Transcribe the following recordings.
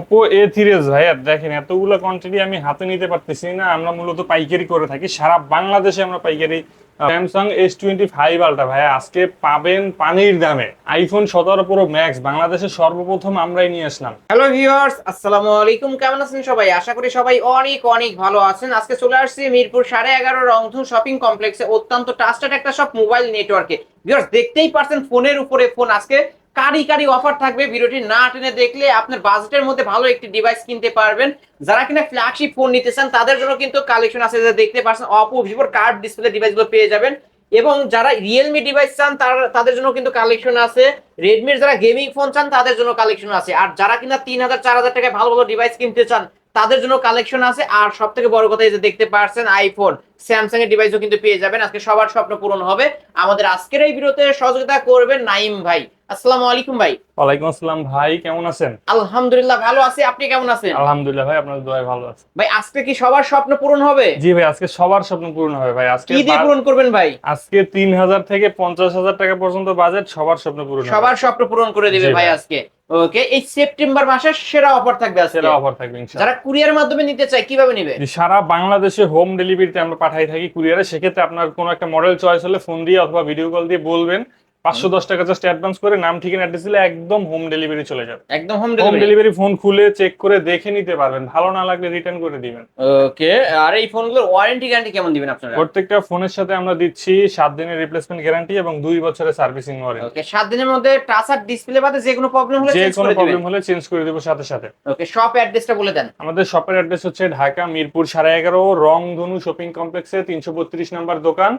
Oppo A থ্রিএস ভাইয়া, দেখেন, এতগুলো কোয়ান্টিটি আমি হাতে নিতে পারতেছি না। আমরা মূলত পাইকারি করে থাকি। সারা বাংলাদেশে আমরা পাইকারি স্যামসাং এস টোয়েন্টি ফাইভ আলটা ভাইয়া, আজকে পাবেন পানির দামে। আইফোন সতেরো প্রো ম্যাক্স বাংলাদেশে সর্বপ্রথম আমরাই নিয়ে আসলাম। হ্যালো ভিউয়ার্স আসসালামু আলাইকুম। কেমন আছেন সবাই? আশা করি সবাই অনেক অনেক ভালো আছেন। আজকে চলে আসছি মিরপুর সাড়ে এগারো রংধু শপিং কমপ্লেক্সে অত্যন্ত ট্রাস্টেড একটা সব মোবাইল নেটওয়ার্কে ভিউয়ার্স দেখতেই পারছেন ফোনের উপরে ফোন আজকে কারি কারি অফার থাকবে, ভিডিওটি না টেনে দেখলে আপনার বাজেটের মধ্যে ভালো একটি ডিভাইস কিনতে পারবেন। যারা কিনা ফ্ল্যাগশিপ ফোন নিতে চান, তাদের জন্য কিন্তু কালেকশন আছে, যে দেখতে পাচ্ছেন অপো ভিভোর কার্ড ডিসপ্লে ডিভাইসগুলো পেয়ে যাবেন। এবং যারা রিয়েলমি ডিভাইস চান, তার, তাদের জন্য কিন্তু কালেকশন আছে। রেডমির যারা গেমিং ফোন চান, তাদের জন্য কালেকশন আছে। আর যারা কিনা তিন হাজার, চার হাজার টাকায় ভালো ভালো ডিভাইস কিনতে চান, তাদের জন্য কালেকশন আছে। আর সব থেকে বড় কথা এই যে দেখতে পারছেন আইফোন স্যামসাং এর ডিভাইসও কিন্তু পেয়ে যাবেন। আজকে সবার স্বপ্ন পূরণ হবে। আমাদের আজকের এই ভিডিওতে সহযোগিতা করবেন নাইম ভাই। আসসালামু আলাইকুম ভাই। ওয়ালাইকুম আসসালাম ভাই কেমন আছেন? আলহামদুলিল্লাহ ভালো আছি। আপনি কেমন আছেন? আলহামদুলিল্লাহ ভাই আপনার দোয়ায় ভালো আছে। ভাই আজকে কি সবার স্বপ্ন পূরণ হবে? জি ভাই আজকে সবার স্বপ্ন পূরণ হবে ভাই। আজকে কি দিয়ে পূরণ করবেন ভাই? আজকে তিন হাজার থেকে পঞ্চাশ হাজার টাকা পর্যন্ত বাজেট সবার স্বপ্ন পূরণ হবে। সবার স্বপ্ন পূরণ করে দিবে ভাই। আজকে। ওকে এই সেপ্টেম্বর মাসের সেরা অফার থাকবে আজকে। সেরা অফার থাকবে ইনশাআল্লাহ। যারা কুরিয়ার মাধ্যমে নিতে চায় কীভাবে নিবে? সারা বাংলাদেশে হোম ডেলিভারিতে আমরা পাঠাই থাকি কুরিয়ারে, সেক্ষেত্রে আপনার কোনো একটা মডেল চয়েস হলে ফোন দিয়ে অথবা ভিডিও কল দিয়ে বলবেন। পাঁচশো দশ টাকা জাস্ট অ্যাডভান্স করে নাম ঠিকানা অ্যাড্রেস দিলে একদম হোম ডেলিভারি চলে যাবে। একদম হোম হোম ডেলিভারি ফোন খুলে চেক করে দেখে নিতে পারবেন। ভালো না লাগলে রিটার্ন করে দিবেন। ওকে আর এই ফোনগুলোর ওয়ারেন্টি গ্যারান্টি কেমন দিবেন আপনারা? প্রত্যেকটা ফোনের সাথে আমরা দিচ্ছি সাত দিনের রিপ্লেসমেন্ট গ্যারান্টি এবং দুই বছরের সার্ভিসিং ওয়ারেন্টি ওকে সাত দিনের মধ্যে টাচ আর ডিসপ্লে বাদে যে কোনো প্রবলেম হলে যে কোনো প্রবলেম হলে চেঞ্জ করে দেবো সাথে সাথে। ওকে শপ অ্যাড্রেসটা বলে দেন। আমাদের শপের অ্যাড্রেস হচ্ছে ঢাকা মিরপুর সাড়ে এগারো রংধনু শপিং কমপ্লেক্সে তিনশো বত্রিশ নম্বর দোকান।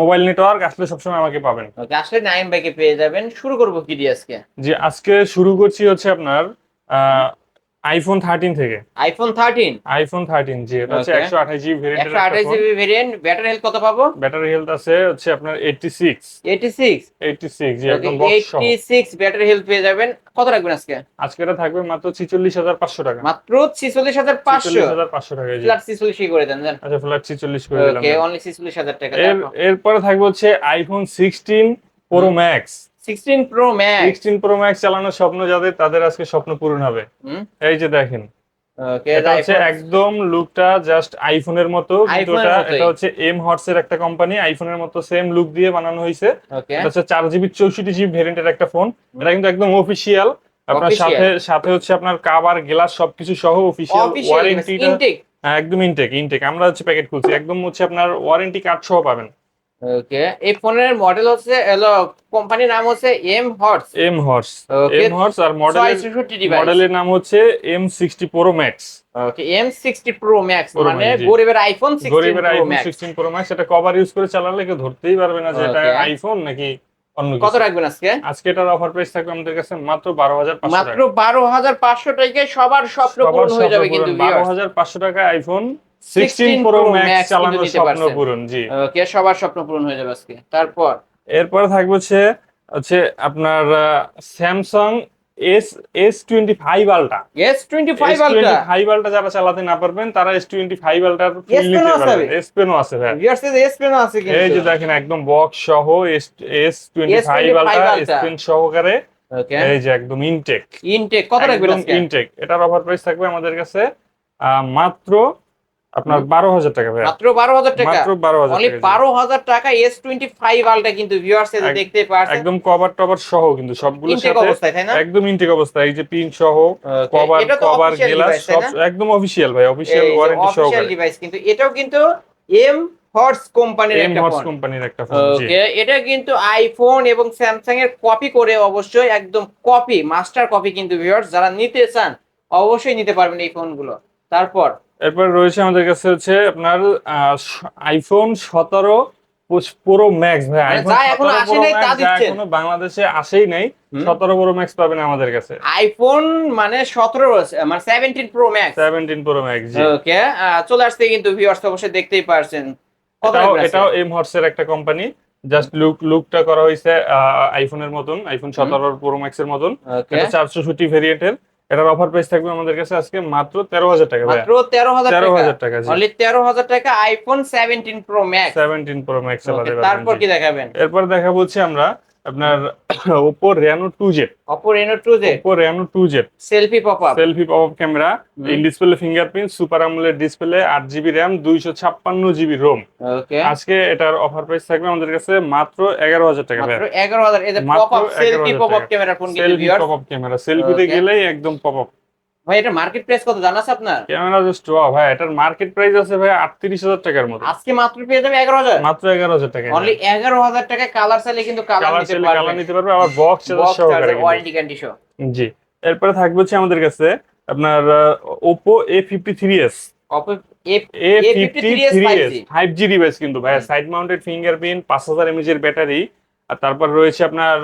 মোবাইল নেটওয়ার্ক আসলে সবসময় আমাকে পাবেন। ওকে আসলে নাইম ভাইকে পেয়ে যাবেন। শুরু করব কি দিয়ে আজকে? জি আজকে শুরু করছি হচ্ছে আপনার আইফোন থার্টিন থেকে। আইফোন থার্টিন আইফোন থার্টিন জি এটা হচ্ছে Okay. একশো আঠাশ জিবি একশো আঠাশ জিবি ভেরিয়েন্ট ব্যাটারি হেলথ কত পাবো? ব্যাটারি হেলথ আছে হচ্ছে আপনার eighty six eighty six eighty six জি একদম বক্স সহ। এইটি সিক্স ব্যাটারি হেলথ পেয়ে যাবেন। কত রাখবেন আজকে? আজকে এটা থাকবে মাত্র ছিচল্লিশ হাজার পাঁচশো টাকা। মাত্র ছিচল্লিশ হাজার পাঁচশো? ছিচল্লিশ হাজার পাঁচশো টাকা জি। ফ্ল্যাট ছিচল্লিশই করে দেন দেন আচ্ছা ফ্ল্যাট ছিচল্লিশ করে দিলাম। ওকে অনলি ছিচল্লিশ হাজার টাকা এর এরপরে থাকবে হচ্ছে iPhone sixteen pro max sixteen pro max sixteen pro max চালানোর স্বপ্ন যাদের তাদের আজকে স্বপ্ন পূরণ হবে। এই যে দেখেন। এটা হচ্ছে একদম লুকটা জাস্ট আইফোনের মতো এটা হচ্ছে এম হর্স এর একটা কোম্পানি আইফোনের মতো সেম লুক দিয়ে বানানো হয়েছে। এটা হচ্ছে চার জিবি চৌষট্টি জিবি ভেরিয়েন্টের একটা ফোন এটা কিন্তু একদম অফিসিয়াল আপনার সাথে সাথে হচ্ছে আপনার কাভার গ্লাস সবকিছু সহ অফিসিয়াল ওয়ারেন্টিটা ইনটেক একদম ইনটেক ইনটেক আমরা হচ্ছে প্যাকেট খুলছি। একদম হচ্ছে আপনার ওয়ারেন্টি কার্ড সহ পাবেন। ওকে এই ফোনের মডেল হচ্ছে হলো কোম্পানির নাম হচ্ছে M horse M horse M horse আর মডেলের মডেলের নাম হচ্ছে M sixty pro max okay M sixty pro max মানে গরিবের আইফোন গরিবের pro iPhone max sixteen pro max এটা কভার ইউজ করে চালালে কেউ ধরতেই পারবে না যে এটা আইফোন নাকি কত রাখবেন আজকে? আজকে এটার অফার প্রাইস থাকবে আমাদের কাছে মাত্র বারো হাজার মাত্র বারো হাজার পাঁচশো টাকায় সবার স্বপ্ন পূরণ হয়ে যাবে কিন্তু বারো হাজার পাঁচশো টাকা আইফোন 16 প্রো ম্যাক্স চালানোর স্বপ্ন পূরণ জি। ওকে সবার স্বপ্ন পূরণ হয়ে যাবে আজকে। তারপর? এরপরে থাকবে হচ্ছে হচ্ছে আপনার Samsung S S twenty five ultra S twenty five S five ultra যারা চালাতে না পারবেন তারা এস টোয়েন্টি ফাইভ আলটার S নিতে আছে। পারবেন। এস পেনও আছে ভাই। এস পেন আছে কিন্তু। এই যে দেখেন একদম বক্স সহ S S twenty five ultra S pen সহকারে। এই যে একদম ইনটেক ইনটেক কত রাখবেন ইনটেক এটার অফার প্রাইস থাকবে আমাদের কাছে মাত্র আপনার বারো হাজার টাকা ভাই মাত্র বারো হাজার টাকা। মাত্র বারো হাজার টাকা বারো হাজার টাকা এস টোয়েন্টি ফাইভ আলটা কিন্তু ভিউয়ার্স এক- দেখতে পারছেন। একদম কভার টভার সহ কিন্তু সবগুলোর ইনটেক অবস্থায় তাই না? একদম ইনটেক অবস্থা এই যে পিন সহ কভার কভার গ্লাস সব একদম অফিসিয়াল ভাই অফিসিয়াল এই ওয়ারেন্টি official সহকারে। device কিন্তু এটাও কিন্তু এম হর্স কোম্পানির একটা হর্স ফোন কোম্পানির একটা ফোন ওকে এটা কিন্তু আইফোন এবং স্যামসাং এর কপি করে অবশ্যই একদম কপি মাস্টার কপি কিন্তু ভিউয়ার্স যারা নিতে চান অবশ্যই নিতে পারবেন এই ফোনগুলো তারপর এরপর রয়েছে আমাদের কাছে হচ্ছে আপনার আইফোন সতেরো পুরো ম্যাক্স ভাই মানে আইফোন এখনও আসে নাই তা দিচ্ছেন। এখনও বাংলাদেশে আসেই নাই। সতেরো প্রো ম্যাক্স পাবেন আমাদের কাছে। আইফোন মানে সতেরো মানে seventeen pro max seventeen pro max জি। ওকে চলে আসতে কিন্তু ভিউয়ার্স অবশ্যই দেখতেই পারছেন। এটাও এম হর্সের একটা কোম্পানি জাস্ট লুক লুকটা করা হয়েছে আইফোনের মতন আইফোন সতেরো প্রো ম্যাক্স এর মতন চারশো ষাটি ভেরিয়েন্টের এটার অফার প্রাইস থাকবে আমাদের কাছে আজকে মাত্র তেরো হাজার টাকা মাত্র তেরো হাজার তেরো টাকা হাজার টাকা অনলি তেরো হাজার টাকা iPhone seventeen pro max seventeen pro max তারপর কি দেখাবেন? এরপর দেখাবো হচ্ছে আমরা আপনার Oppo Reno two Z Oppo Reno two Z Oppo Reno two Z selfie pop up selfie pop up camera in display fingerprint super AMOLED display আট GB RAM দুইশো ছাপ্পান্ন জিবি রোম ওকে আজকে এটার অফার প্রাইস থাকবে আমাদের কাছে মাত্র এগারো হাজার টাকা মাত্র 11000 এই যে pop up selfie pop up camera selfie pop up camera সেলফিতে গেলেই একদম পপ আপ ভাই এটা মার্কেট প্রাইস কত জানা আছে আপনার? ক্যামেরা জাস্ট ওয়াও ভাই এটার মার্কেট প্রাইস আছে ভাই আটত্রিশ হাজার টাকার মতো। আজকে মাত্র পেয়ে যাবে 11000 মাত্র এগারো হাজার টাকা অনলি 11000 টাকায় কালার চাইলে কিন্তু কালার নিতে চাইলে কালার নিতে পারবে আবার বক্স সহকারে চার্জার কিন্তু। ওয়ারেন্টি গ্যারান্টি সহ। জি এরপরে থাকবে হচ্ছে আমাদের কাছে আপনার Oppo A fifty three S Oppo A fifty A53s three S 5G five G device কিন্তু ভাই সাইড মাউন্টেড ফিঙ্গারপ্রিন্ট পাঁচ হাজার এমএজ এর ব্যাটারি আর তারপর রয়েছে আপনার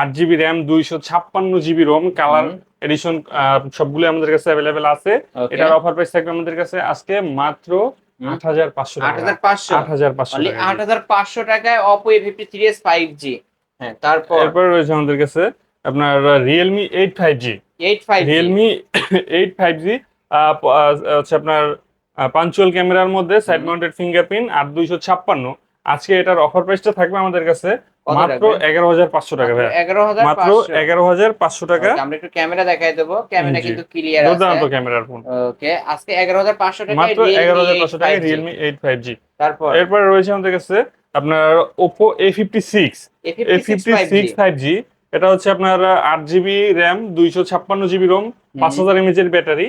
আট জিবি র্যাম দুইশো ছাপ্পান্ন জিবি রোম কালার। এডিশন সবগুলো আমাদের কাছে অ্যাভেলেবেল আছে। এটার অফার প্রাইস থাকবে আমাদের কাছে আজকে মাত্র। আট হাজার পাঁচশো টাকা। 8500 আট হাজার পাঁচশো অনলি টাকা। 8500 টাকায় Oppo A53s 5G হ্যাঁ তারপর? এরপরে রয়েছে আমাদের কাছে আপনার Realme eight five G 85 Realme eight five G হচ্ছে আপনার পাঞ্চুয়াল ক্যামেরার মধ্যে সাইড মাউন্টেড ফিঙ্গারপ্রিন্ট আর দুইশো ছাপ্পান্ন। আজকে এটার অফার প্রাইসটা থাকবে আমাদের কাছে মাত্র এগারো হাজার পাঁচশো টাকা ভাই মাত্র এগারো হাজার পাঁচশো টাকা। আমরা একটু ক্যামেরা দেখাই দেবো। ক্যামেরা কিন্তু ক্লিয়ার দুর্দান্ত ক্যামেরার ফোন। ওকে আজকে 11500 টাকায় মাত্র এগারো হাজার পাঁচশো টাকা রিয়েলমি এইট ফাইভ জি তারপর? এরপরে রয়েছে আমাদের কাছে আপনার Oppo A fifty six A fifty six five G এটা হচ্ছে আপনার আট জিবি র্যাম দুইশো ছাপ্পান্ন জিবি রোম পাঁচ হাজার এমএচ এর ব্যাটারি.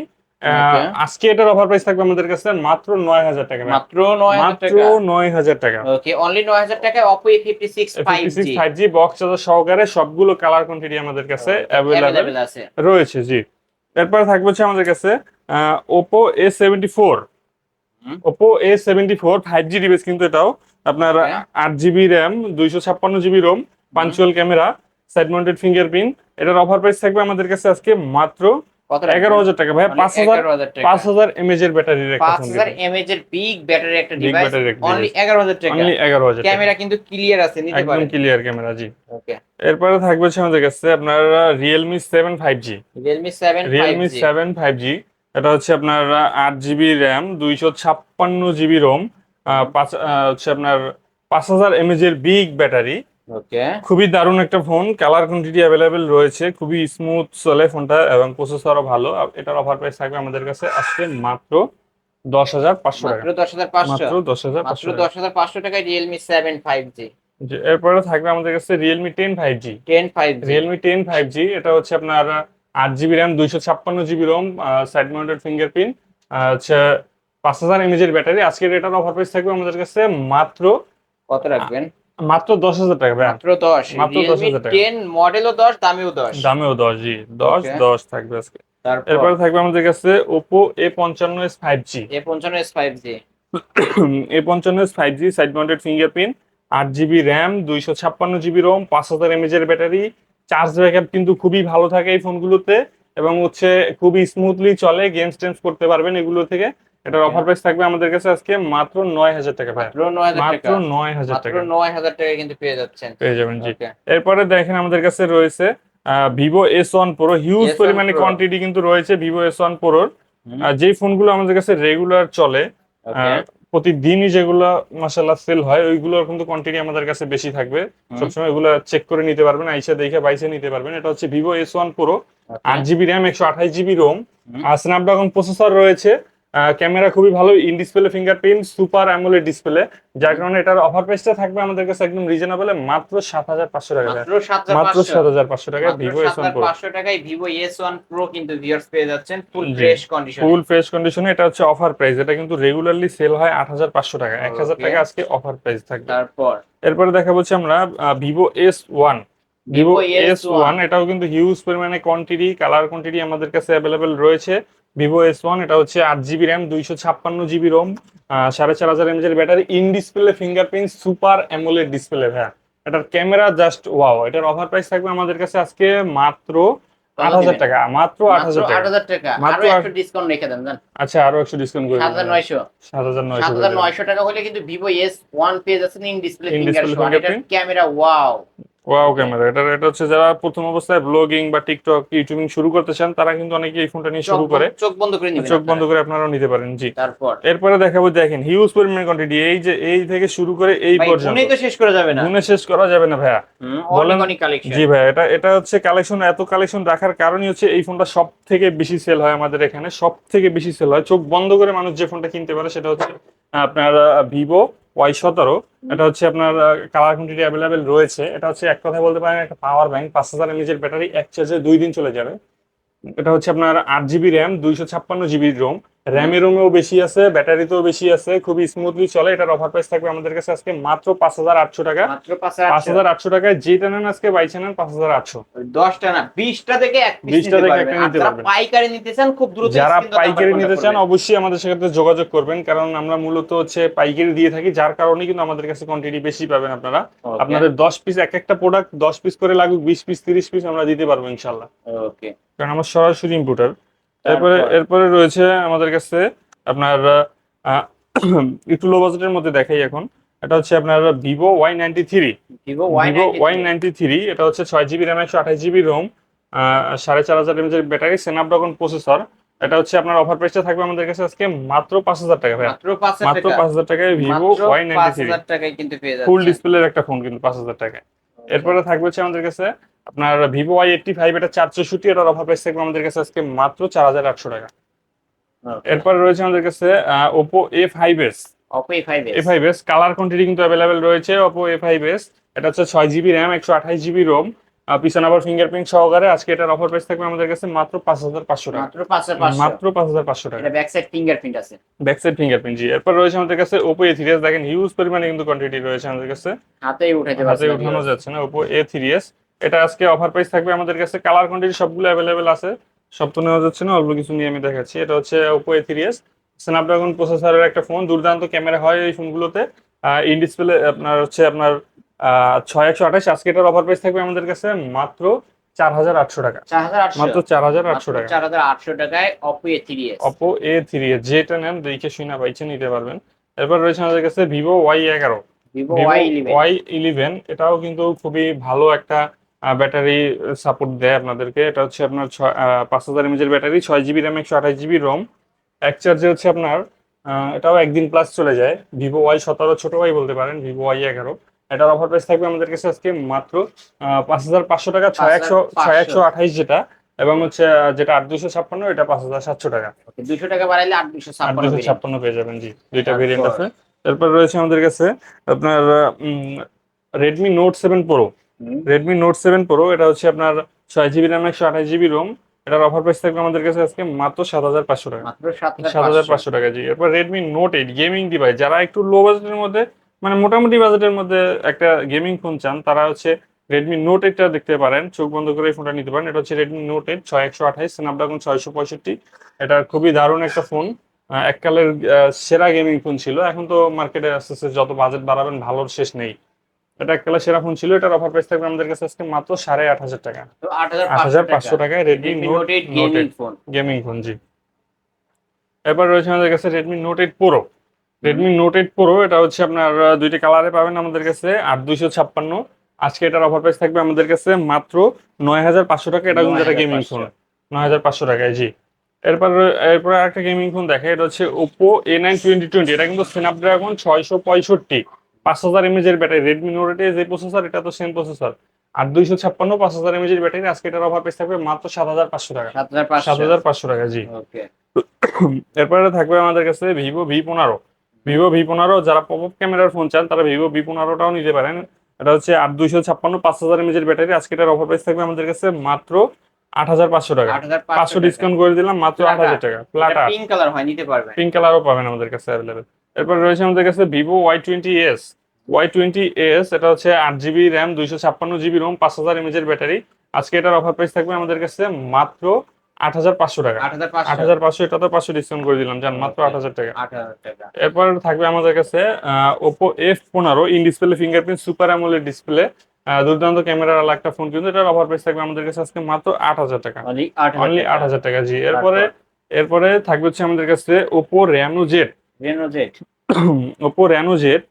আজকে এটার অফার প্রাইস থাকবে আমাদের কাছে মাত্র নয় হাজার টাকা মাত্র 9000 মাত্র টাকা। নয় হাজার টাকা। ওকে অনলি 9000 টাকায় Oppo A56 5G five G box charger সহকারে সবগুলো কালার কোয়ান্টিটি আমাদের কাছে অ্যাভেলেবেল আছে। রয়েছে জি। এরপর থাকবে হচ্ছে আমাদের কাছে Oppo A seventy four. Oppo A seventy four five G device কিন্তু এটাও আপনার. আট জিবি র্যাম দুইশো ছাপ্পান্ন GB ROM punctual camera side mounted fingerprint এটার অফার প্রাইস থাকবে আমাদের কাছে আজকে মাত্র এগারো হাজার টাকা। ভাই পাঁচ হাজার পাঁচ হাজার এমএজ এর ব্যাটারির একটা ফোন 5000 এর বিগ ব্যাটারি একটা Big ডিভাইস অনলি device। 11000 টাকা। অনলি এগারো হাজার ক্যামেরা কিন্তু ক্লিয়ার আছে নিতে একদম ক্লিয়ার ক্যামেরা জি। ওকে এরপরে থাকবে হচ্ছে আমাদের কাছে আপনার Realme seven five G Realme 7 Realme seven five G এটা হচ্ছে আপনার আট জিবি র্যাম দুইশো ছাপ্পান্ন জিবি রোম পাঁচ হচ্ছে আপনার পাঁচ হাজার এমএজ এর বিগ ব্যাটারি খুবই দারুণ একটা ফোন কালার কোয়ান্টিটি অ্যাভেলেবেল রয়েছে খুবই স্মুথ চলে ফোনটা এবং প্রসেসরও ভালো। এটার অফার প্রাইস থাকবে আমাদের কাছে আজকে মাত্র দশ হাজার পাঁচশো টাকা। মাত্র 10500 মাত্র দশ হাজার পাঁচশো টাকা। 10500 টাকায় Realme 7 5G জি, এরপরে থাকবে আমাদের কাছে Realme ten five G 10 5G Realme ten five G এটা হচ্ছে আপনার আট জিবি র্যাম দুইশো ছাপ্পান্ন GB ROM side mounted fingerprint হচ্ছে পাঁচ হাজার এমএজ এর ব্যাটারি আজকের এটার অফার প্রাইস থাকবে আমাদের কাছে মাত্র কত রাখবেন? মাত্র দশ হাজার টাকা মাত্র 10 মাত্র Realme 10,000 টাকা। 10 মডেলও 10 দামেও 10 দামেও দশ জি। দশ দশ থাকবে আজকে। এরপরে থাকবে আমাদের কাছে ওপো এ পঞ্চান্ন S five G A55s 5G A পঞ্চান্ন S five G side mounted fingerprint আট জিবি র্যাম দুইশো ছাপ্পান্ন জিবি রোম পাঁচ হাজার এমএজ এর ব্যাটারি চার্জ ব্যাকআপ কিন্তু খুবই ভালো থাকে এই ফোনগুলোতে এবং হচ্ছে খুবই স্মুথলি চলে গেমস টেমস করতে পারবেন এগুলো থেকে। এটার. অফার প্রাইস থাকবে আমাদের কাছে আজকে মাত্র নয় হাজার টাকা ভাই। মাত্র নয় হাজার টাকা। নয় হাজার টাকা। কিন্তু পেয়ে যাচ্ছেন। পেয়ে যাবেন জি। এরপরে দেখেন আমাদের কাছে রয়েছে Vivo S one pro huge পরিমাণে কোয়ান্টিটি কিন্তু রয়েছে ভিভো এস ওয়ান প্রোর যেই ফোনগুলো আমাদের কাছে রেগুলার চলে আহ, প্রতিদিনই যেগুলো মাসাল্লাহ সেল হয় ওইগুলোর কিন্তু কোয়ান্টিটি আমাদের কাছে বেশি থাকবে। সবসময় এগুলো চেক করে নিতে পারবেন আইসা দেখে বাইসে নিতে পারবেন। এটা হচ্ছে ভিভো এস ওয়ান প্রো আট জিবি র্যাম একশো আঠাশ জিবি রোম আর স্ন্যাপড্রাগন প্রসেসর রয়েছে ক্যামেরা খুবই ভালো in display fingerprint super AMOLED display যার কারণে এটার অফার প্রাইসটা থাকবে আমাদের কাছে একদম রিজনেবল মাত্র সাত হাজার পাঁচশো টাকা। মাত্র মাত্র 7500 সাত হাজার পাঁচশো টাকা ভিভো এস ওয়ান প্রো 7500 টাকায় ভিভো S1 Pro কিন্তু ভিউয়ার্স পেয়ে যাচ্ছেন full fresh condition full fresh কন্ডিশনে এটা হচ্ছে অফার প্রাইস এটা কিন্তু রেগুলারলি সেল হয় আট হাজার পাঁচশো টাকা। এক হাজার. টাকা আজকে অফার প্রাইস থাকবে। তারপর? এরপরে দেখা হচ্ছে আমরা Vivo S one Vivo S one এটাও কিন্তু হিউজ পরিমাণে কোয়ান্টিটি কালার কোয়ান্টিটি আমাদের কাছে অ্যাভেলেবেল রয়েছে। ভিভো এস ওয়ান এটা হচ্ছে আট জিবি র্যাম দুইশো ছাপ্পান্ন জিবি রোম সাড়ে চার হাজার এমএজের battery in display fingerprint super AMOLED display ভাইয়া। এটার ক্যামেরা জাস্ট ওয়াও এটার অফার প্রাইস থাকবে আমাদের কাছে আজকে মাত্র আট হাজার টাকা মাত্র আট হাজার টাকা। মাত্র একটু ডিসকাউন্ট রেখে দেন আচ্ছা আরও একশো ডিসকাউন্ট করে 7900 সাত হাজার নয়শো। 7900 টাকা হলে কিন্তু ভিভো S1 পেয়ে যাচ্ছেন in display finger. Camera wow wow camera এটা এটা হচ্ছে যারা প্রথম অবস্থায় ব্লগিং বা টিকটক ইউটিউবিং শুরু করতে চান তারা কিন্তু অনেকে এই ফোনটা নিয়ে শুরু করে। চোখ বন্ধ করে নিবেন চোখ বন্ধ। করে আপনারাও নিতে পারেন জি। তারপর? এরপরে দেখাবো দেখেন হিউজ পরিমাণ কোয়ান্টিটি এই যে এই থেকে শুরু করে এই পর্যন্ত। ফোনেই তো শেষ করা যাবে না। গুণে শেষ করা যাবে না ভাইয়া। বলেন- কালেকশন জি ভাই এটা এটা হচ্ছে কালেকশন এত কালেকশন রাখার কারণই হচ্ছে এই ফোনটা সব থেকে বেশি সেল হয় আমাদের এখানে সব থেকে বেশি সেল হয়। চোখ বন্ধ করে মানুষ যে ফোনটা কিনতে পারে সেটা হচ্ছে আপনার ভিভো ওয়াই সতেরো এটা হচ্ছে আপনার কালার কোয়ান্টিটি অ্যাভেলেবেল রয়েছে। এটা হচ্ছে এক কথায় বলতে পারেন একটা পাওয়ার ব্যাংক পাঁচ হাজার এমএজের ব্যাটারি এক চার্জে দুই দিন চলে যাবে। এটা হচ্ছে আপনার আট জিবি র্যাম দুইশো ছাপ্পান্ন জিবি রোম র্যামের রোমেও বেশি আছে ব্যাটারিতেও বেশি আছে খুবই স্মুথলি চলে। এটার অফার প্রাইস থাকবে আমাদের কাছে আজকে মাত্র পাঁচ হাজার আটশো টাকা। মাত্র পাঁচ হাজার আটশো। টাকায় যেটা নেন আজকে বাইছে নেন পাঁচ হাজার আটশো। দশটা না বিশটা থেকে নিতে থেকে একটা নিতে পারবেন। পাইকারি নিতে চান খুব দ্রুত যারা পাইকারি নিতে চান অবশ্যই আমাদের সাথে যোগাযোগ করবেন কারণ আমরা মূলত হচ্ছে পাইকারি দিয়ে থাকি যার কারণে কিন্তু আমাদের কাছে কোয়ান্টিটি বেশি পাবেন আপনারা। আপনাদের দশ পিস এক একটা প্রোডাক্ট দশ পিস করে লাগুক বিশ পিস তিরিশ পিস আমরা দিতে পারব ইনশাল্লাহ okay, কারণ আমার সরাসরি ইম্পোর্টার তারপর? এরপরে রয়েছে আমাদের কাছে আপনার একটু লো বাজেটের মধ্যে দেখাই এখন। এটা হচ্ছে আপনার Vivo Y ninety three Vivo Vivo Y Y93 ninety three এটা হচ্ছে ছয় জিবি র্যাম একশো আঠাশ জিবি রোম সাড়ে চার হাজার এমএজের ব্যাটারি স্ন্যাপড্রাগন প্রসেসর এটা হচ্ছে আপনার অফার প্রাইসটা থাকবে আমাদের কাছে আজকে মাত্র পাঁচ হাজার টাকা মাত্র পাঁচ হাজার টাকায় ভিভো ওয়াই নাইনটি থ্রি টাকায় কিন্তু পেয়ে ফুল ডিসপ্লের একটা ফোন কিন্তু পাঁচ হাজার টাকায়। এরপরে থাকবে হচ্ছে আমাদের কাছে আপনার ভিভো ওয়াই এইটটি ফাইভ এটা চারশো চৌষট্টি এটার অফার প্রাইস থাকবে আমাদের কাছে আজকে মাত্র চার হাজার আটশো টাকা। এরপরে রয়েছে আমাদের কাছে Oppo A five S Oppo A5s A five S colour quantity কিন্তু অ্যাভেলেবেল রয়েছে ওপো এ ফাইভ এস এটা হচ্ছে ছয় জিবি র্যাম একশো আঠাশ জিবি রোম পিছনে আবার ফিঙ্গারপ্রিন্ট সহকারে আজকে এটার অফার প্রাইস থাকবে আমাদের কাছে মাত্র পাঁচ হাজার পাঁচশো টাকা। মাত্র পাঁচ হাজার পাঁচশো। মাত্র পাঁচ হাজার পাঁচশো টাকা। ব্যাক সাইড ফিঙ্গারপ্রিন্ট আছে। ব্যাক সাইড ফিঙ্গারপ্রিন্ট জি। এরপর রয়েছে আমাদের কাছে ওপো এ থ্রি এস দেখেন হিউজ পরিমাণে কিন্তু কোয়ান্টিটি রয়েছে আমাদের কাছে। হাতেই উঠাতে হাতে উঠানো যাচ্ছে না ওপো এ থ্রি এস এটা আজকে অফার প্রাইস থাকবে আমাদের কাছে। কালার কোয়ান্টিটি সবগুলো অ্যাভেলেবেল আছে। সব তো নেওয়া যাচ্ছে না অল্প কিছু নিয়ে আমি দেখাচ্ছি। এটা হচ্ছে Oppo A three S Snapdragon প্রসেসরের একটা ফোন দুর্দান্ত ক্যামেরা হয় এই ফোনগুলোতে ইন ডিসপ্লে আপনার হচ্ছে আপনার ছয় একশো আঠাশ। আজকে এটার অফার প্রাইস থাকবে আমাদের কাছে মাত্র চার হাজার আটশো টাকা। মাত্র চার হাজার আটশো টাকা। চার হাজার আটশো টাকায় Oppo A3s Oppo A three যেটা নেন দেখে শুনে পাইছে নিতে পারবেন। এরপর রয়েছে আমাদের কাছে ভিভো ওয়াই এগারো। ভিভো ওয়াই ইলেভেন এটাও কিন্তু খুবই ভালো একটা ব্যাটারি সাপোর্ট দেয় আপনাদেরকে। এটা হচ্ছে আপনার ছয়- পাঁচ হাজার এমএজের ব্যাটারি ছয় জিবি র্যাম একশো আঠাশ জিবি রোম এক চার্জে হচ্ছে আপনার এটাও একদিন প্লাস চলে যায়। ভিভো ওয়াই সতেরো ছোট ভাই বলতে পারেন ভিভো ওয়াই এগারো। এটার অফার প্রাইস থাকবে আমাদের কাছে আজকে মাত্র পাঁচ হাজার পাঁচশো টাকা ছয় একশো ছয় একশো আঠাইশ যেটা এবং হচ্ছে যেটা আট দুশো ছাপ্পান্ন এটা পাঁচ হাজার সাতশো টাকা। দুশো টাকা বাড়াইলে আট দুশো আট ছাপ্পান্ন পেয়ে যাবেন। জি দুইটা ভেরিয়েন্ট আছে। তারপর রয়েছে আমাদের কাছে আপনার Redmi Note seven pro Redmi Note seven pro এটা হচ্ছে আপনার ছয় জিবি র্যাম একশো আঠাশ জিবি রোম এটার অফার প্রাইস থাকবে আমাদের কাছে আজকে মাত্র সাত হাজার পাঁচশো টাকা। সাত সাত হাজার পাঁচশো টাকা জি। এরপর Redmi Note eight gaming device যারা একটু লো বাজেটের মধ্যে মানে মোটামুটি বাজেটের মধ্যে একটা গেমিং ফোন চান তারা হচ্ছে রেডমি নোট এইটটা দেখতে পারেন চোখ বন্ধ করে এই ফোনটা নিতে পারেন। এটা হচ্ছে রেডমি নোট এইট ছয় একশো আঠাইশ স্ন্যাপড্রাগন ছয়শো পঁয়ষট্টি। এটা খুবই দারুণ একটা ফোন এককালের সেরা গেমিং ফোন ছিল। এখন তো মার্কেটে আস্তে আস্তে যত বাজেট বাড়াবেন ভালোর শেষ নেই। এটা এককালের সেরা ফোন ছিল। এটার অফার প্রাইস থাকবে আমাদের কাছে আজকে মাত্র সাড়ে আট হাজার টাকা। আট হাজার পাঁচশো টাকায় Redmi Note eight gaming phone gaming phone জি। এরপর রয়েছে আমাদের কাছে Redmi Note eight pro Redmi Note eight pro এটা হচ্ছে আপনার দুইটা কালারে পাবেন আমাদের কাছে আট দুইশো ছাপ্পান্ন। আজকে এটার অফার প্রাইস থাকবে আমাদের কাছে মাত্র নয় হাজার পাঁচশো টাকা। এটা কিন্তু একটা গেমিং 9,500 ফোন নয় হাজার পাঁচশো টাকায় জি। এরপর এরপর একটা গেমিং ফোন দেখে এটা হচ্ছে Oppo A nine twenty twenty এটা কিন্তু স্ন্যাপড্রাগন ছয়শো পঁয়ষট্টি। পাঁচ হাজার এমএজ এর ব্যাটারি রেডমি নোট এইট যে প্রসেসর এটা তো সেম প্রসেসর আর দুইশো ছাপ্পান্ন পাঁচ হাজার এমএজ এর ব্যাটারি আজকে এটার অফার প্রাইস থাকবে মাত্র সাত হাজার পাঁচশো টাকা। সাত হাজার পাঁচশো। টাকা জি। এরপরে থাকবে আমাদের কাছে ভিভো ভি পনেরো। ভিভো ভি পনেরো যারা পপ আপ ক্যামেরার ফোন চান তারা ভিভো ভি পনেরোটাও নিতে পারেন। এটা হচ্ছে আট দুইশো ছাপ্পান্ন পাঁচ হাজার এমএজের ব্যাটারি। আজকে এটার অফার প্রাইস থাকবে আমাদের কাছে মাত্র আট হাজার পাঁচশো টাকা। পাঁচশো ডিসকাউন্ট করে দিলাম মাত্র আট হাজার টাকা। ফ্ল্যাট পিঙ্ক কালার হয় নিতে পারবেন। পিঙ্ক কালারও পাবেন আমাদের কাছে অ্যাভেলেবেল এরপর রয়েছে আমাদের কাছে Vivo Y twenty S Y twenty S এটা হচ্ছে আট জিবি র্যাম দুইশো ছাপ্পান্ন জিবি রোম পাঁচ হাজার এমএজের ব্যাটারি। আজকে এটার অফার প্রাইস থাকবে আমাদের কাছে মাত্র আট হাজার পাঁচশো টাকা। আট হাজার পাঁচশো। এটা তো পাঁচশো ডিসকাউন্ট করে দিলাম জান মাত্র আট হাজার টাকা। এরপর থাকবে আমাদের কাছে ওপো এফ পনেরো in display fingerprint super AMOLED display দুর্দান্ত ক্যামেরার একটা ফোন কিন্তু এটার অফার প্রাইস থাকবে আমাদের কাছে আজকে মাত্র আট হাজার টাকা। অনলি আট হাজার টাকা। জি। এরপরে এরপরে থাকবে হচ্ছে আমাদের কাছে Oppo Reno Z Reno Z Oppo Reno Z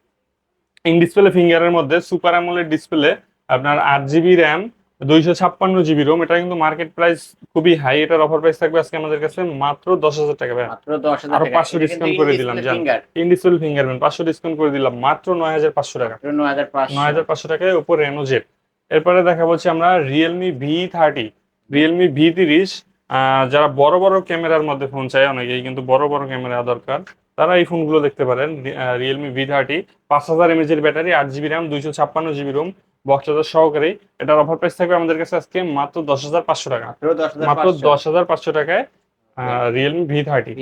in display ফিঙ্গারের মধ্যে সুপার অ্যামোলেড ডিসপ্লে আপনার আট জিবি র্যাম দুইশো ছাপ্পান্ন জিবি রোম এটা কিন্তু মার্কেট প্রাইস খুবই হাই এটার অফার প্রাইস থাকবে আজকে আমাদের কাছে মাত্র দশ হাজার টাকা ভাই মাত্র দশ হাজার আরও 500 discount করে দিলাম, জান। ইন্ডিসেল ফিঙ্গারপ্রিন্ট পাঁচশো ডিসকাউন্ট করে দিলাম মাত্র নয় হাজার পাঁচশো টাকা। নয় হাজার পাঁচশো। পাঁচশো টাকায় উপর রেনো জেড এরপরে দেখা বলছি আমরা Realme V thirty Realme V তিরিশ যারা বড় বড় ক্যামেরার মধ্যে ফোন চায় অনেকেই কিন্তু বড় বড় ক্যামেরা দরকার তারা এই ফোনগুলো দেখতে পারেন রিয়েলমি ভি থার্টি পাঁচ হাজার এমএজ এর ব্যাটারি আট জিবি র্যাম দুইশো ছাপ্পান্ন জিবি রোম বক্স চার্জার সহকারে এটার অফার প্রাইস থাকবে আমাদের কাছে আজকে মাত্র দশ হাজার পাঁচশো টাকা। মাত্র দশ হাজার পাঁচশো। টাকায় রিয়েলমি ভি থার্টি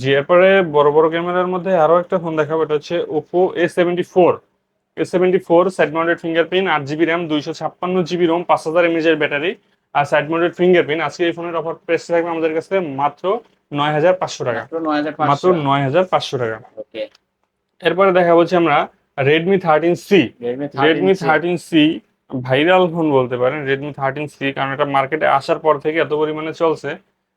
জি এরপরে বড় বড় ক্যামেরার মধ্যে আরও একটা ফোন দেখাবো এটা হচ্ছে Oppo A seventy four A seventy four side mounted fingerprint আট জিবি র্যাম দুইশো ছাপ্পান্ন জিবি রোম পাঁচ হাজার এমএজ এর ব্যাটারি আর সাইড মাউন্টেড ফিঙ্গারপ্রিন্ট আজকে এই ফোনের অফার প্রাইস থাকবে আমাদের কাছে মাত্র নয় হাজার পাঁচশো টাকা। মাত্র নয় হাজার পাঁচশো। টাকা। এরপরে দেখা বলছি আমরা Redmi thirteen C Redmi thirteen C viral phone বলতে পারেন রেডমি থার্টিন সি কারণ এটা মার্কেটে আসার পর থেকে এত পরিমাণে চলছে।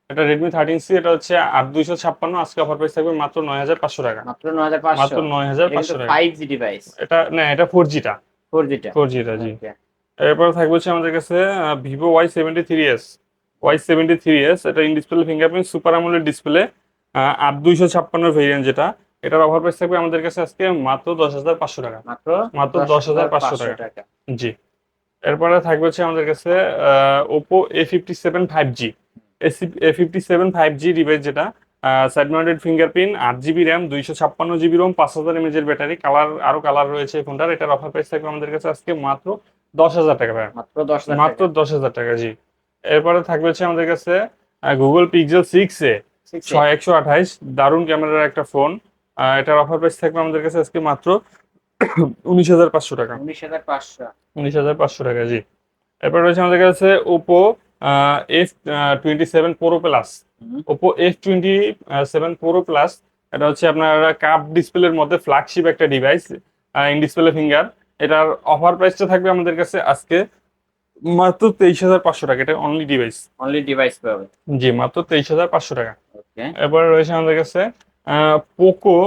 এটা রেডমি থার্টিন সি এটা হচ্ছে আট দুইশো ছাপ্পান্ন আজকে অফার প্রাইস থাকবে মাত্র নয় হাজার পাঁচশো টাকা। মাত্র নয় হাজার পাঁচশো। মাত্র নয় হাজার পাঁচশো টাকা। ফাইভ জি ডিভাইস এটা না এটা ফোর জিটা ফোর জিটা ফোর জিটা জি। এরপর থাকবে হচ্ছে আমাদের কাছে Vivo Y seventy three S Y seventy three S এটা ইন ডিসপ্লে ফিঙ্গারপ্রিন্ট সুপার আমলের ডিসপ্লে আট দুইশো ছাপ্পান্ন ভেরিয়েন্ট যেটা। এটার অফার প্রাইস থাকবে আমাদের কাছে আজকে মাত্র দশ হাজার পাঁচশো টাকা। মাত্র মাত্র দশ হাজার পাঁচশো টাকা। জি। এরপরে থাকবে হচ্ছে আমাদের কাছে Oppo A fifty seven five G A fifty seven five G device যেটা সাইড মাউন্টেড ফিঙ্গারপ্রিন্ট আট জিবি র্যাম দুইশো ছাপ্পান্ন জিবি রোম পাঁচ হাজার এমএজ এর ব্যাটারি কালার আরও কালার রয়েছে ফোনটার এটার অফার প্রাইস থাকবে আমাদের কাছে আজকে মাত্র দশ হাজার টাকা মাত্র দশ হাজার মাত্র দশ হাজার টাকা জি। এরপরে থাকবে হচ্ছে আমাদের কাছে গুগল পিক্সেল সিক্স এ ছয় একশো আঠাইশ দারুণ ক্যামেরার একটা ফোন এটার অফার প্রাইস থাকবে আমাদের কাছে আজকে মাত্র উনিশ হাজার পাঁচশো টাকা। উনিশ হাজার পাঁচশো। উনিশ হাজার পাঁচশো টাকা জি। এরপর রয়েছে আমাদের কাছে Oppo F twenty seven pro plus. Oppo F twenty seven pro plus এটা হচ্ছে আপনার কাপ ডিসপ্লের মধ্যে ফ্ল্যাগশিপ একটা ডিভাইস ইন ডিসপ্লে ফিঙ্গার এটার অফার প্রাইসটা থাকবে আমাদের কাছে আজকে মাত্র তেইশ হাজার পাঁচশো টাকা এটা অনলি ডিভাইস অনলি ডিভাইস পাবে জি মাত্র তেইশ হাজার পাঁচশো টাকা। ওকে এরপরে রয়েছে আমাদের কাছে Poco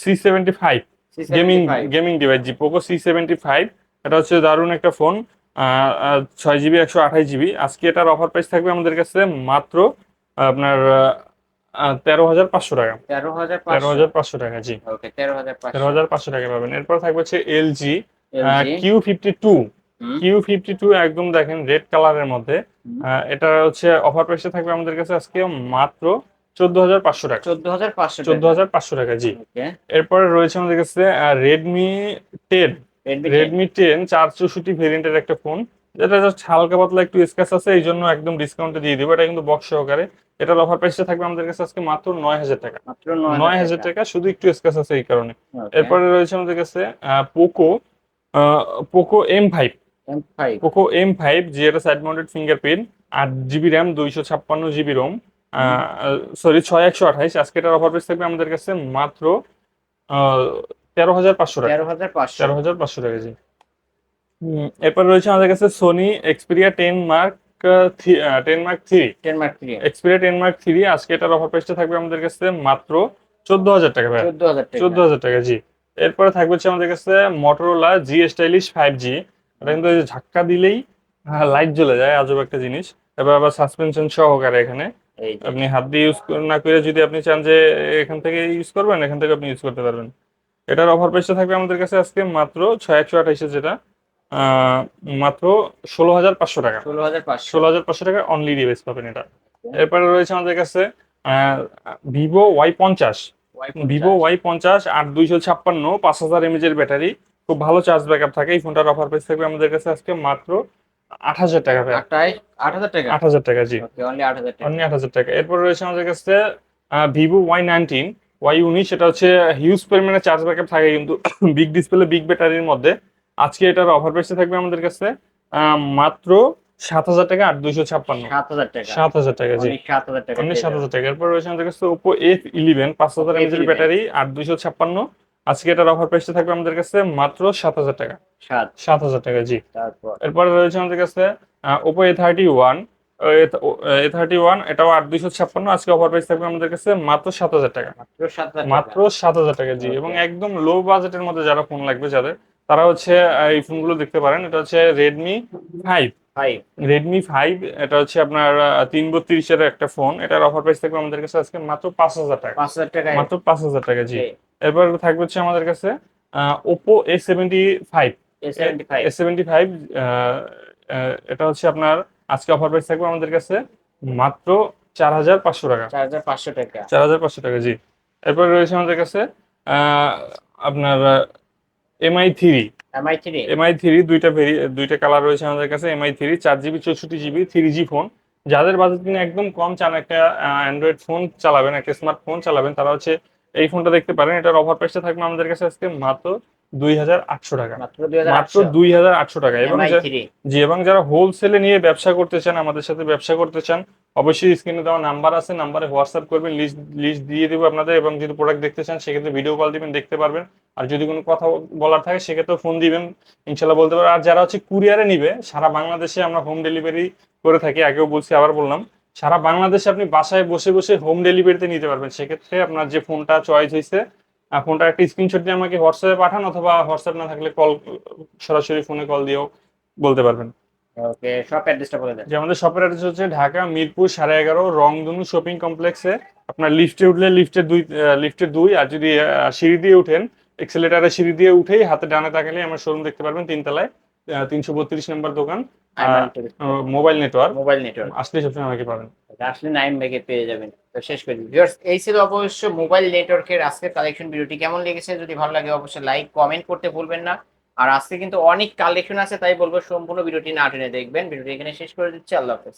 C seventy five gaming gaming device জি পোকো সি সেভেন্টি ফাইভ এটা হচ্ছে দারুণ একটা ফোন ছয় জিবি একশো আঠাশ জিবি আজকে এটার অফার প্রাইস থাকবে আমাদের কাছে মাত্র আপনার তেরো হাজার পাঁচশো টাকা। তেরো হাজার তেরো হাজার পাঁচশো টাকা জি। তেরো হাজার তেরো পাঁচশো হাজার পাঁচশো টাকা পাবেন। এরপর থাকবে হচ্ছে LG Q fifty two Q fifty two একদম দেখেন রেড কালারের মধ্যে। এটা হচ্ছে অফার প্রাইসে থাকবে আমাদের কাছে আজকে মাত্র চোদ্দ হাজার পাঁচশো টাকা। চোদ্দ হাজার পাঁচশো চোদ্দ হাজার পাঁচশো টাকা জি। এরপরে রয়েছে আমাদের কাছে রেডমি টেন রেডমি টেন চার চৌষট্টি ভেরিয়েন্টের একটা ফোন যেটা জাস্ট হালকা পাতলা একটু আছে এই জন্য একদম ডিসকাউন্টে দিয়ে দিব। এটা কিন্তু বক্স সহকারে। এটার অফার প্রাইসটা থাকবে আমাদের কাছে আজকে মাত্র নয় হাজার টাকা। নয় হাজার টাকা। শুধু একটু আছে এই কারণে। এরপরে রয়েছে আমাদের কাছে Poco Poco M five Poco M five যেটা সাইড মাউন্টেড ফিঙ্গারপ্রিন্ট আট জিবি র্যাম দুইশো ছাপ্পান্ন জিবি রোম সরি ছয় একশো আঠাইশ। আজকে এটার অফার প্রাইস থাকবে আমাদের কাছে মাত্র তেরো হাজার পাঁচশো টাকা। তেরো হাজার পাঁচশো। তেরো হাজার পাঁচশো টাকা জি। এরপর রয়েছে আমাদের কাছে Sony Xperia ten mark ten mark three ten mark three Xperia ten mark three আজকে এটার অফার প্রাইসটা থাকবে আমাদের কাছে মাত্র চোদ্দ হাজার টাকা ভাই চোদ্দ হাজার টাকা। চোদ্দ হাজার টাকা জি। এরপরে থাকবে হচ্ছে আমাদের কাছে Motorola G stylish five G এটা কিন্তু ঝাক্কা দিলেই লাইট জ্বলে যায় আজব একটা জিনিস। এবার আবার সাসপেনশন সহকারে এখানে। আপনি হাত দিয়ে ইউজ না করে যদি আপনি চান যে এখান থেকে ইউজ করবেন এখান থেকে আপনি ইউজ করতে পারবেন। এটার অফার প্রাইসটা থাকবে আমাদের কাছে আজকে মাত্র ছয় একশো আঠাইশে যেটা মাত্র ষোলো হাজার পাঁচশো টাকা। ষোলো হাজার পাঁচশো। ষোলো হাজার পাঁচশো টাকা অনলি ডিভাইস পাবেন এটা। এরপরে রয়েছে আমাদের কাছে ভিভো ওয়াই পঞ্চাশ। ভিভো ওয়াই পঞ্চাশ আট দুইশো ছাপ্পান্ন পাঁচ হাজার এমএজ এর ব্যাটারি খুব ভালো চার্জ ব্যাকআপ থাকে এই ফোনটার অফার প্রাইস থাকবে আমাদের কাছে আজকে মাত্র আট হাজার টাকা ভাই আট হাজার টাকা? আট হাজার টাকা জি। অনলি আট হাজার টাকা। অনলি আট হাজার টাকা। এরপর রয়েছে আমাদের কাছে ভিভো ওয়াই নাইনটিন ওয়াই উনিশ এটা হচ্ছে হিউজ পরিমাণে চার্জ ব্যাকআপ থাকে কিন্তু বিগ ডিসপ্লে বিগ ব্যাটারির মধ্যে। আজকে এটার অফার প্রাইসে থাকবে আমাদের কাছে মাত্র সাত হাজার টাকা আট দুইশো ছাপ্পান্ন। সাত হাজার টাকা। সাত হাজার টাকা জি। সাত হাজার টাকা সাত হাজার টাকা। এরপর রয়েছে আমাদের কাছে ওপো এফ ইলেভেন পাঁচ হাজার F11 ব্যাটারি আট দুইশো ছাপ্পান্ন। আজকে এটার অফার প্রাইসটা থাকবে আমাদের কাছে মাত্র সাত হাজার টাকা। সাত। হাজার টাকা জি। তারপর? এরপরে রয়েছে আমাদের কাছে Oppo A thirty one A thirty one এটাও আট দুইশো ছাপ্পান্ন। আজকে অফার প্রাইস থাকবে আমাদের কাছে মাত্র সাত হাজার টাকা। মাত্র সাত হাজার টাকা। জি। এবং একদম লো বাজেটের মধ্যে যারা ফোন লাগবে যাদের তারা হচ্ছে এই ফোনগুলো দেখতে পারেন। এটা হচ্ছে রেডমি ফাইভ রেডমি ফাইভ এটা হচ্ছে আপনার তিন বত্রিশের একটা ফোন এটার অফার প্রাইস থাকবে আমাদের কাছে আজকে মাত্র পাঁচ হাজার টাকা। পাঁচ হাজার টাকায়। মাত্র পাঁচ হাজার টাকা জি। এরপর থাকবে হচ্ছে আমাদের কাছে Oppo A seventy five A seventy five এটা হচ্ছে আপনার আজকে অফার প্রাইস থাকবে আমাদের কাছে মাত্র চার হাজার পাঁচশো টাকা। চার হাজার পাঁচশো টাকা। চার হাজার পাঁচশো টাকা জি। এরপর রয়েছে আমাদের কাছে আহ, আপনার Mi three Mi three Mi three দুইটা ভেরি দুইটা কালার রয়েছে আমাদের কাছে এমআই থ্রি চার জিবি চৌষট্টি জিবি থ্রি জি ফোন যাদের বাজেট কিনে একদম কম চান একটা অ্যান্ড্রয়েড ফোন চালাবেন একটা স্মার্টফোন চালাবেন তারা হচ্ছে এই ফোনটা দেখতে পারেন এটার অফার প্রাইসটা থাকবে আমাদের কাছে আজকে মাত্র দুই হাজার আটশো টাকা। মাত্র দুই হাজার আটশো। টাকা। এবং জি এবং যারা হোলসেলে নিয়ে ব্যবসা করতে চান আমাদের সাথে ব্যবসা করতে চান অবশ্যই স্ক্রিনে দেওয়া নাম্বার আছে নাম্বারে হোয়াটসঅ্যাপ করবেন লিস্ট লিস্ট দিয়ে দেবো আপনাদের এবং যদি প্রোডাক্ট দেখতে চান সেক্ষেত্রে ভিডিও কল দিবেন দেখতে পারবেন। আর যদি কোনো কথা বলার থাকে সেক্ষেত্রে ফোন দিবেন ইনশাল্লাহ বলতে পারবেন আর যারা হচ্ছে কুরিয়ারে নিবে সারা বাংলাদেশে আমরা হোম ডেলিভারি করে থাকি আগেও বলছি আবার বললাম সারা বাংলাদেশে আপনি বাসায় বসে বসে হোম ডেলিভারিতে নিতে পারবেন। সেক্ষেত্রে আপনার যে ফোনটা চয়েস হয়েছে আহ, ফোনটা একটা স্ক্রিনশট দিয়ে আমাকে হোয়াটসঅ্যাপে পাঠান অথবা হোয়াটসঅ্যাপ না থাকলে কল সরাসরি ফোনে কল দিয়েও বলতে পারবেন। ওকে সব অ্যাড্রেসটা বলে দেন। যে আমাদের শপের অ্যাড্রেস হচ্ছে ঢাকা মিরপুর সাড়ে এগারো রংধনু শপিং কমপ্লেক্সে আপনার লিফটে উঠলে লিফটের দুই লিফটের দুই আর যদি সিঁড়ি দিয়ে উঠেন এক্সেলেটারে সিঁড়ি দিয়ে উঠেই হাতে ডানে তাকালে আমার শোরুম দেখতে পারবেন তিনতলায়। তিনশো বত্রিশ নম্বর দোকান মোবাইল নেটওয়ার্ক। Mobile network. আসলে সবসময় আমাকে পাবেন। আসলে নাইন ব্যাগে পেয়ে যাবেন। তো শেষ করে ভিউয়ার্স এই ছিল অবশ্য মোবাইল নেটওয়ার্কের আজকের কালেকশন ভিডিওটি। কেমন লেগেছে? যদি ভালো লাগে অবশ্যই লাইক কমেন্ট করতে ভুলবেন না। আর আজকে কিন্তু অনেক কালেকশন আছে তাই বলব সম্পূর্ণ ভিডিওটি না টেনে দেখবেন। ভিডিওটি এখানে শেষ করে দিচ্ছি। আল্লাহ হাফেজ।